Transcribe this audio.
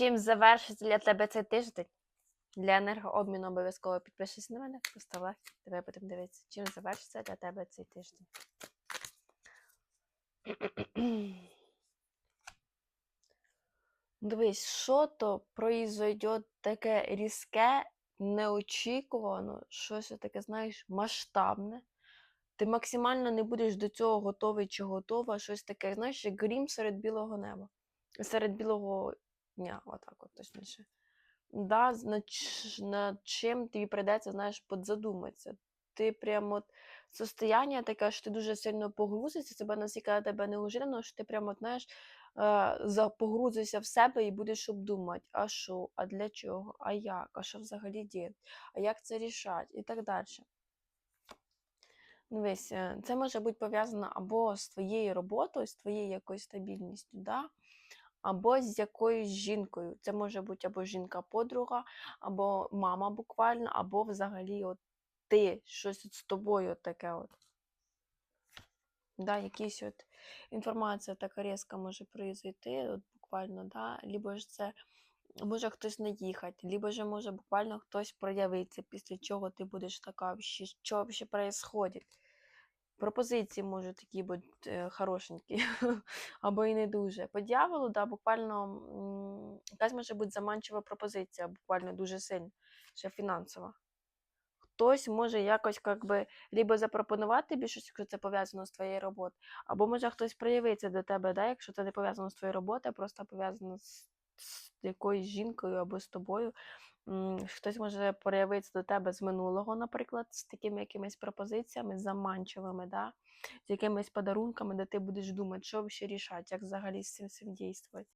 Чим завершиться для тебе цей тиждень? Для енергообміну обов'язково підпишись на мене, постав лайк, давай будемо дивитися. Чим завершиться для тебе цей тиждень? Дивись, що то произойде таке різке, неочікувано, щось таке, знаєш, масштабне. Ти максимально не будеш до цього готовий чи готова, щось таке, знаєш, як грім серед білого неба, серед білого дня, отак от точніше. Да, над, чим тобі прийдеться, знаєш, подзадуматися. Ти прямо состояння таке, що ти дуже сильно погрузишся, себе настільки тебе не ужирено, що ти прямо, знаєш, е, погрузишся в себе і будеш обдумати, а що, а для чого, а як, а що взагалі діяти, а як це рішати і так далі. Дивись, е, це може бути пов'язано або з твоєю роботою, з твоєю якоюсь стабільністю, да? Або з якоюсь жінкою. Це може бути або жінка-подруга, або мама буквально, або взагалі от ти, щось от з тобою таке от. Да, якісь от інформація така різка може произойти, от буквально, да, либо ж це може хтось наїхати, либо ж може буквально хтось проявиться, після чого ти будеш така, що взагалі происходить. Пропозиції можуть такі бути е, хорошенькі, або і не дуже. По дьяволу, да, буквально якась може бути заманчива пропозиція, буквально дуже сильно, ще фінансова. Хтось може якось как би, либо запропонувати щось, якщо це пов'язано з твоєю роботою, або може хтось проявиться до тебе, да, якщо це не пов'язано з твоєю роботою, а просто пов'язано з, з якоюсь жінкою або з тобою. Хтось може проявитися до тебе з минулого, наприклад, з такими якимись пропозиціями заманчивими, да, з якимись подарунками, де ти будеш думати, що ще рішати, як взагалі з цим всім дійствувати.